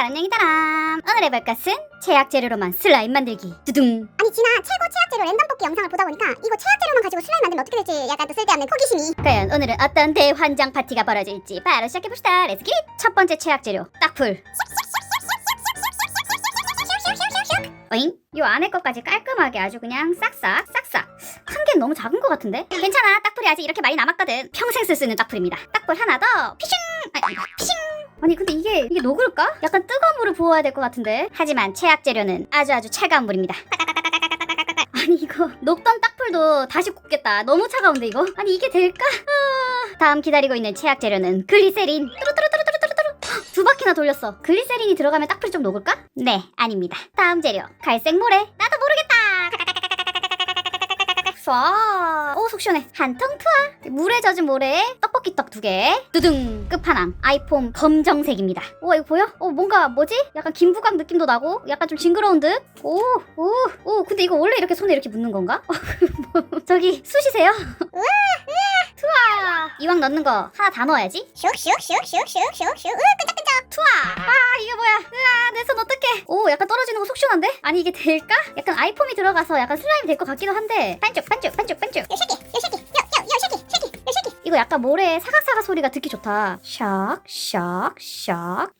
다람냥이다람. 오늘 해볼 것은 제약 재료로만 슬라임 만들기. 두둥. 아니 진아 최고 최악 재료 랜덤 뽑기 영상을 보다 보니까 이거 최악 재료만 가지고 슬라임 만들면 어떻게 될지 약간 또 쓸데없는 호기심이. 과연 오늘은 어떤 대환장 파티가 벌어질지 바로 시작해봅시다. 렛츠 기릿 첫 번째 제약 재료 딱풀. 어잉? 요 안에 것까지 깔끔하게 아주 그냥 싹싹 싹싹. 한 개는 너무 작은 것 같은데? 괜찮아. 딱풀이 아직 이렇게 많이 남았거든. 평생 쓸 수 있는 딱풀입니다. 딱풀 하나 더. 피싱 아니 피싱 아니 근데 이게 이게 녹을까? 약간 뜨거운 물을 부어야 될 것 같은데 하지만 최악 재료는 아주 아주 차가운 물입니다 아니 이거 녹던 딱풀도 다시 굽겠다 너무 차가운데 이거 아니 이게 될까? 아, 다음 기다리고 있는 최악 재료는 글리세린 두 바퀴나 돌렸어 글리세린이 들어가면 딱풀이 좀 녹을까? 네 아닙니다 다음 재료 갈색 모래 나도 모르겠다 쏴. 오, 속 시원해. 한통 투하. 물에 젖은 모래에 떡 볶이 떡 두 개. 두둥. 끝판왕. 아이폰 검정색입니다. 오, 이거 보여? 오, 뭔가 뭐지? 약간 김부각 느낌도 나고, 약간 좀 징그러운 듯? 오, 오, 오, 근데 이거 원래 이렇게 손에 이렇게 묻는 건가? 저기, 쑤시세요? 투하. 이왕 넣는 거 하나 다 넣어야지. 슉슉슉슉슉슉슉 으 끈적끈적 투하. 아, 이게 뭐야? 으아, 내 손 어떡해. 오, 약간 떨어지는 거 속 시원한데? 아니, 이게 될까? 약간 아이폼이 들어가서 약간 슬라임이 될것 같기도 한데. 반쪽, 반쪽, 반쪽, 반쪽. 요 쉐기 요 쉐기 이거 약간 모래 사각사각 소리가 듣기 좋다. 샥, 샥, 샥.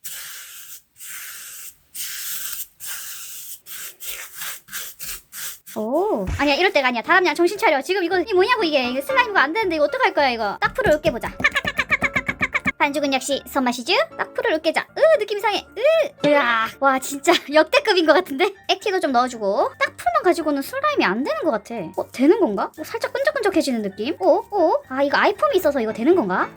오, 아니야 이럴 때가 아니야. 다람냥 정신 차려. 지금 이거 이 뭐냐고 이게 이거 슬라임가 안 되는데 이거 어떡할 거야 이거. 딱풀을 으깨 보자. 반죽은 역시 손맛이죠? 딱풀을 으깨자. 으 느낌 이상해. 으, 으아, 와 진짜 역대급인 것 같은데. 액티도 좀 넣어주고 딱 풀만 가지고는 슬라임이 안 되는 것 같아. 어 되는 건가? 어, 살짝 끈적끈적해지는 느낌. 오, 오. 아 이거 아이폼이 있어서 이거 되는 건가?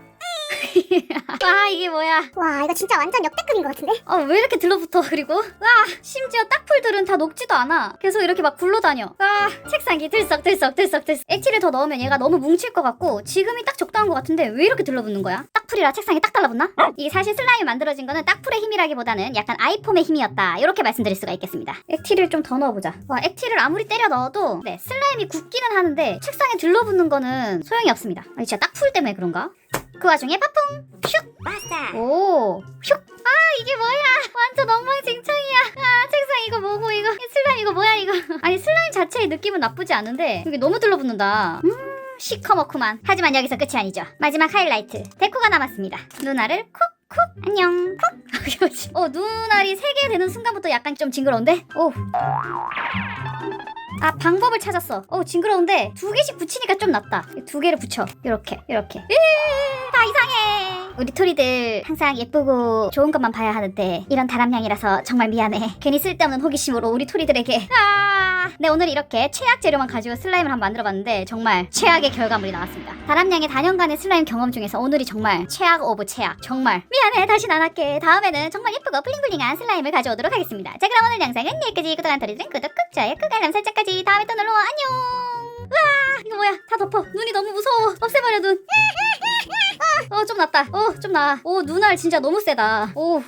아 이게 뭐야? 와 이거 진짜 완전 역대급인 것 같은데 아왜 이렇게 들러붙어 그리고 와 심지어 딱풀들은 다 녹지도 않아 계속 이렇게 막 굴러다녀 아 책상이 들썩들썩 들썩들썩 액티를 더 넣으면 얘가 너무 뭉칠 것 같고 지금이 딱 적당한 것 같은데 왜 이렇게 들러붙는 거야 딱풀이라 책상에 딱 달라붙나 이 사실 슬라임이 만들어진 거는 딱풀의 힘이라기보다는 약간 아이폼의 힘이었다 이렇게 말씀드릴 수가 있겠습니다 액티를 좀 더 넣어보자 와 액티를 아무리 때려 넣어도 네 슬라임이 굳기는 하는데 책상에 들러붙는 거는 소용이 없습니다 아니 진짜 딱풀 때문에 그런가 그 와중에 파풍 슉 마사 오, 슉. 아, 이게 뭐야? 완전 엉망진창이야. 아, 책상 이거 뭐고 이거? 이 슬라임 이거 뭐야 이거? 아니 슬라임 자체의 느낌은 나쁘지 않은데 이게 너무 들러붙는다. 음. 시커멓구만. 하지만 여기서 끝이 아니죠. 마지막 하이라이트. 데코가 남았습니다. 누나를 콕콕 안녕. 콕. 어 눈알이 세개 되는 순간부터 약간 좀 징그러운데? 오. 아 방법을 찾았어. 어 징그러운데 두 개씩 붙이니까 좀 낫다. 두 개를 붙여. 이렇게 이렇게. 으, 다 이상해. 우리 토리들 항상 예쁘고 좋은 것만 봐야 하는데 이런 다람냥이라서 정말 미안해. 괜히 쓸데없는 호기심으로 우리 토리들에게. 아, 네 오늘 이렇게 최악 재료만 가지고 슬라임을 한번 만들어봤는데 정말 최악의 결과물이 나왔습니다. 다람냥의 다년간의 슬라임 경험 중에서 오늘이 정말 최악 오브 최악. 정말 미안해. 다시 안 할게. 다음에는 정말 예쁘고 블링블링한 슬라임을 가져오도록 하겠습니다. 자 그럼 오늘 영상은 여기까지 구독한 토리들은 구독 꾹 좋아요 꾹 알람 설정까지 다음에 또 놀러와 안녕. 와 이거 뭐야 다 덮어 눈이 너무 무서워 없애버려 눈. 낫다. 어좀 나. 오 눈알 진짜 너무 세다. 오